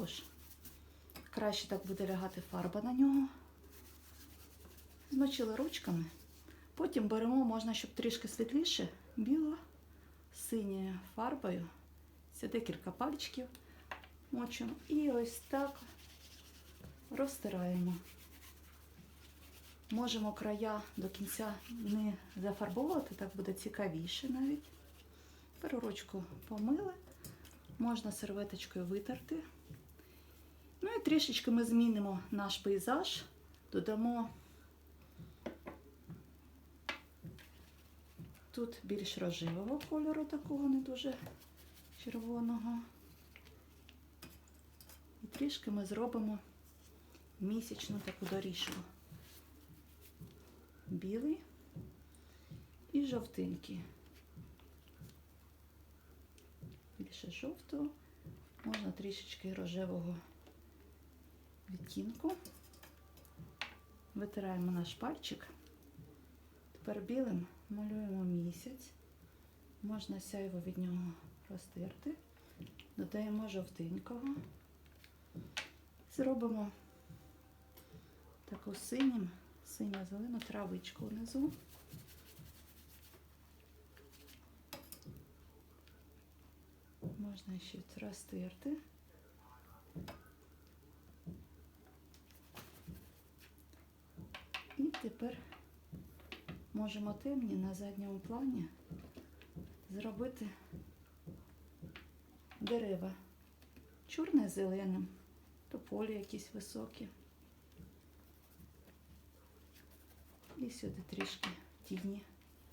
аркуш. Краще так буде лягати фарба на нього. Змочили ручками. Потім беремо, можна, щоб трішки світліше, біло синьою фарбою. Це декілька пальчиків мочимо. І ось так розтираємо. Можемо края до кінця не зафарбовувати, так буде цікавіше навіть. Переручку помили, можна серветочкою витерти. Ну і трішечки ми змінимо наш пейзаж, додамо тут більш рожевого кольору, такого не дуже червоного. І трішки ми зробимо місячну таку доріжку. Білий і жовтенький. Більше жовтого, можна трішечки рожевого відтінку. Витираємо наш пальчик. Тепер білим малюємо місяць. Можна сяйво від нього розтерти. Додаємо жовтенького. Зробимо таку синім, синьо-зелену травичку внизу. Можна ще розтерти. Тепер можемо темні на задньому плані зробити дерева чорне зеленим, тополі якісь високі. І сюди трішки тіні,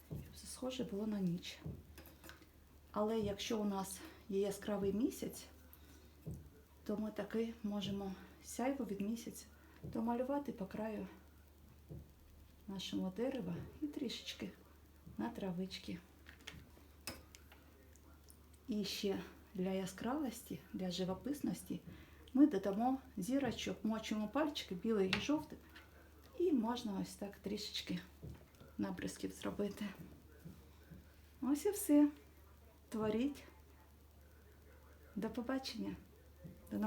щоб все схоже було на ніч. Але якщо у нас є яскравий місяць, то ми таки можемо сяйво від місяця домалювати по краю нашого дерева і трішечки на травички. І ще для яскравості, для живописності ми додамо зірочок, мочимо пальчики, білий і жовтий, і можна ось так трішечки набризків зробити. Ось і все. Творіть. До побачення!